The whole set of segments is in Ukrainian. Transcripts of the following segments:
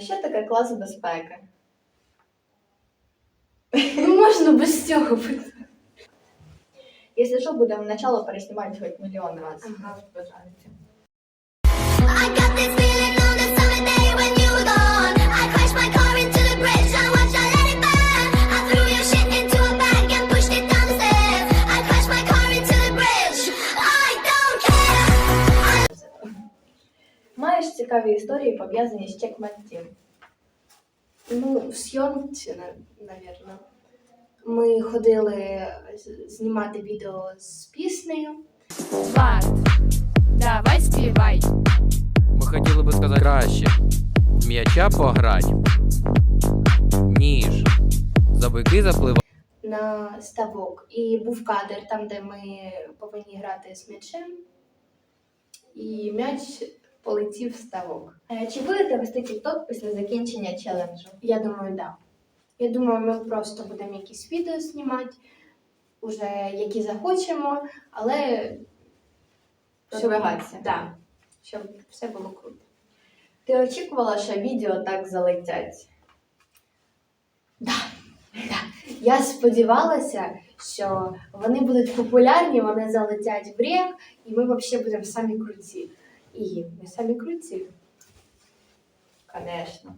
Що таке клас безпеки? Ну, можна без цього бути. Якщо що, будемо начало переснімати хоч мільйон разів. Ага. Бажаєте. Маєш цікаві історії, пов'язані з Checkmate Ну, в зйомці, на- навірно. Ми ходили знімати відео з піснею. Влад, давай співай. Ми хотіли би сказати краще. В М'яча пограть. Ніж. За бики запливати. на ставок. І був кадр там, де ми повинні грати з м'ячем. І м'яч полетів ставок. Чи будете вести TikTok після закінчення челенджу? Я думаю, так. Да. Я думаю, ми просто будемо якісь відео знімати, уже які захочемо, але. Да, щоб все було круто. Ти очікувала, що відео так залетять? Я сподівалася, що вони будуть популярні, вони залетять в рік, і ми взагалі будемо самі круті. І ми самі круті. Звісно.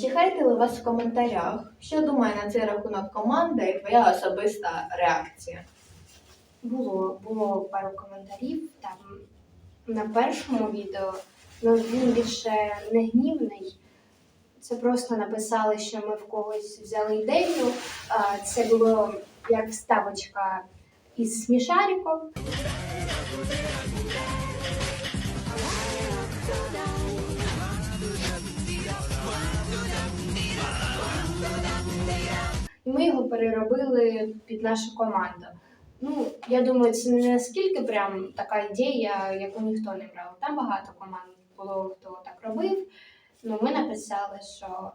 Чи хейтили вас в коментарях? Що думає на цей рахунок команда і твоя особиста реакція? Було, було пару коментарів там на першому відео, ну він більше не гнівний. Це просто написали, що ми в когось взяли ідею. Це було як вставочка із смішариків. Ми його переробили під нашу команду. Ну, я думаю, це не наскільки прям така ідея, яку ніхто не брав. Там багато команд було, хто так робив. Ну, ми написали, що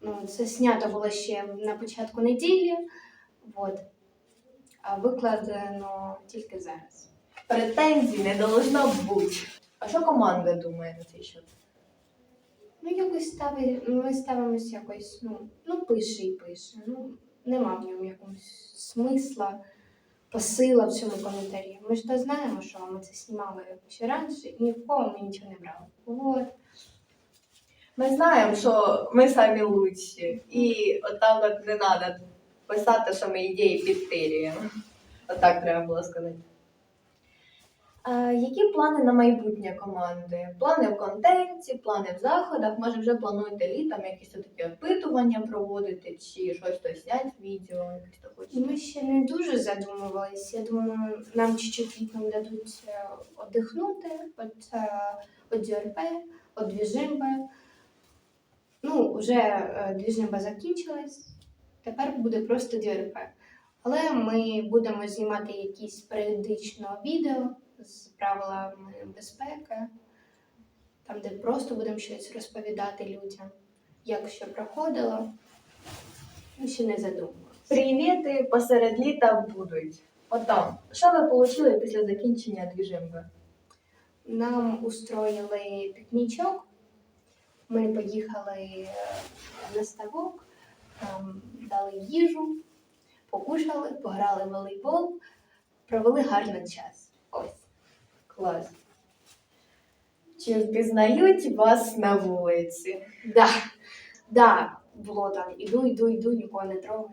ну, це знято було ще на початку неділі, от. а викладено тільки зараз. Претензій не должно бути. А що команда думає на цей счет? Ну, якось стави, ми ставимося якось, ну, ну, пише і пише. Ну, нема в ньому якогось смисла, посила в цьому коментарі. Ми ж то знаємо, що ми це знімали ще раніше, і ні в кого ми нічого не брали. От. Ми знаємо, що ми самі лучші. І отак от не треба писати, що ми ідеї підтирюємо. Отак треба було сказати. А, які плани на майбутнє команди? Плани в контенті, плани в заходах. Може, вже плануєте літом якісь такі опитування проводити, чи щось то зняти відео, якось то І хочете? ми ще не дуже задумувались. Я думаю, нам чуть-чуть літом дадуть е, одихнути від, е, від ДРП, від двіжимби. Ну, вже е, двіжимба закінчилась, тепер буде просто ДРП. Але ми будемо знімати якісь періодично відео з правилами безпеки, там, де просто будемо щось розповідати людям, як що проходило. Ми ще не задумувалися. Привіти посеред літа будуть. Отам. Що ви отримали після закінчення двіжимби? Нам устроїли пікнічок. Ми поїхали е, на ставок, там дали їжу, покушали, пограли в волейбол, провели гарний час. Клас. Чи впізнають вас на вулиці? Да, да, було там. Іду, йду, йду, нікого не трогаю.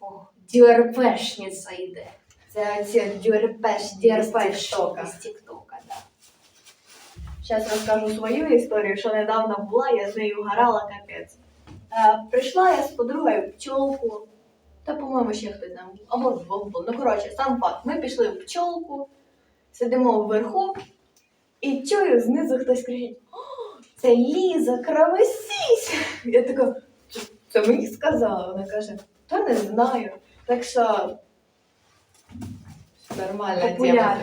О, дюрпешниця йде. Це ці дюрпеш Дюрпеш з Тіктока, да. Зараз розкажу свою історію, що недавно була, я з нею гарала капець. Е, прийшла я з подругою в пчолку, та, по-моєму, ще хтось там, або вдвох був. Ну, коротше, сам факт. Ми пішли в пчолку, сидимо вверху, і чую, знизу хтось кричить: О, це Ліза, кровосісь! Я така, «Це- мені сказала. Вона каже, та не знаю. Так що нормальна тема.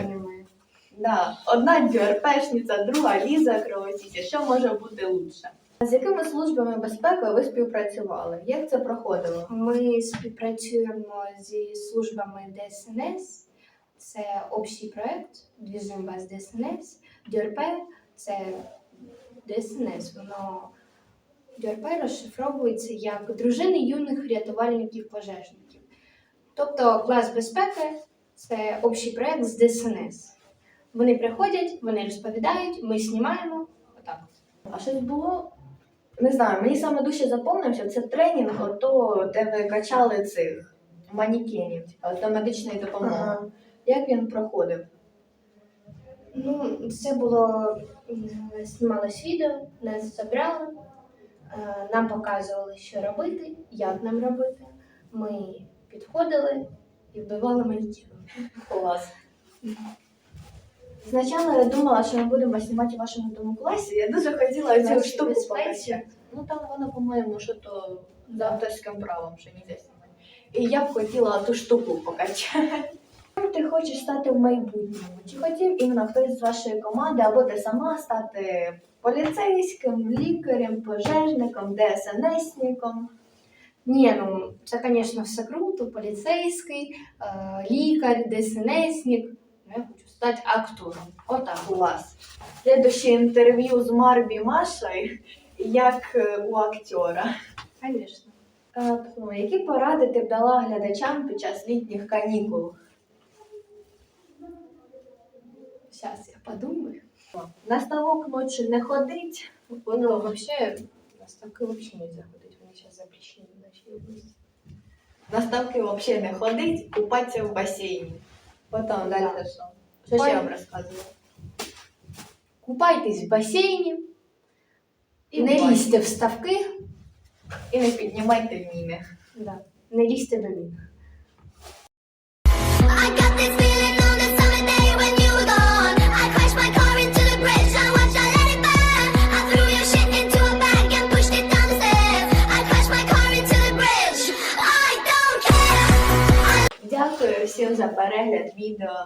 Да, одна дюрпешниця, друга Ліза кровосіся. Що може бути лучше? З якими службами безпеки ви співпрацювали? Як це проходило? Ми співпрацюємо зі службами ДСНС. Це общий проект Двіжим без ДСНС. ДРП це ДСНС. Воно ДРП розшифровується як дружини юних рятувальників пожежників. Тобто клас безпеки це общий проєкт з ДСНС. Вони приходять, вони розповідають, ми знімаємо. Отак. А щось було? Не знаю, мені саме дужче запомнився це тренінг, ото, де ви качали цих манікенів, типу, до медичної допомоги. Ага. Як він проходив? Ну, це було знімалось відео, нас забрали, е, нам показували, що робити, як нам робити. Ми підходили і вбивали манікенів. Клас. Спочатку я думала, що ми будемо знімати в вашому тому класі. Я дуже хотіла цю штуку безпеці. Ну там воно, по-моєму, що то за авторським правом, що ніде знімати. І я б хотіла ту штуку покачати. Ким ти хочеш стати в майбутньому? Чи хотів іменно хтось з вашої команди, або ти сама стати поліцейським, лікарем, пожежником, ДСНСником? Ні, ну це, звісно, все круто, поліцейський, е, лікар, ДСНСник. Ну, я хочу стати актором. Отак. Клас. Слідуще інтерв'ю з Марбі Машою, як е, у актера. Звісно. Е, ну, Які поради ти б дала глядачам під час літніх канікул? Зараз я подумаю. На ставок ночі не ходить, Ну, вообще, на ставки вообще нельзя ходить, вони зараз запрещені в нашій області. на ставки взагалі не ходить, купатися в басейні. Потім далі Да. що? Що ще Пані- вам розказувала? Купайтесь в басейні, І не в лізьте в ставки, І не піднімайте міни. да. не лізьте до них. Перегляд відео.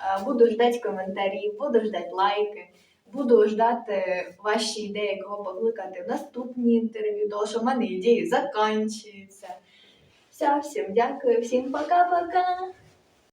Е, Буду ждати коментарі, буду ждати лайки, буду ждати ваші ідеї, кого покликати в наступні інтерв'ю, тому що в мене ідеї закінчуються. Все, всім дякую, всім пока-пока.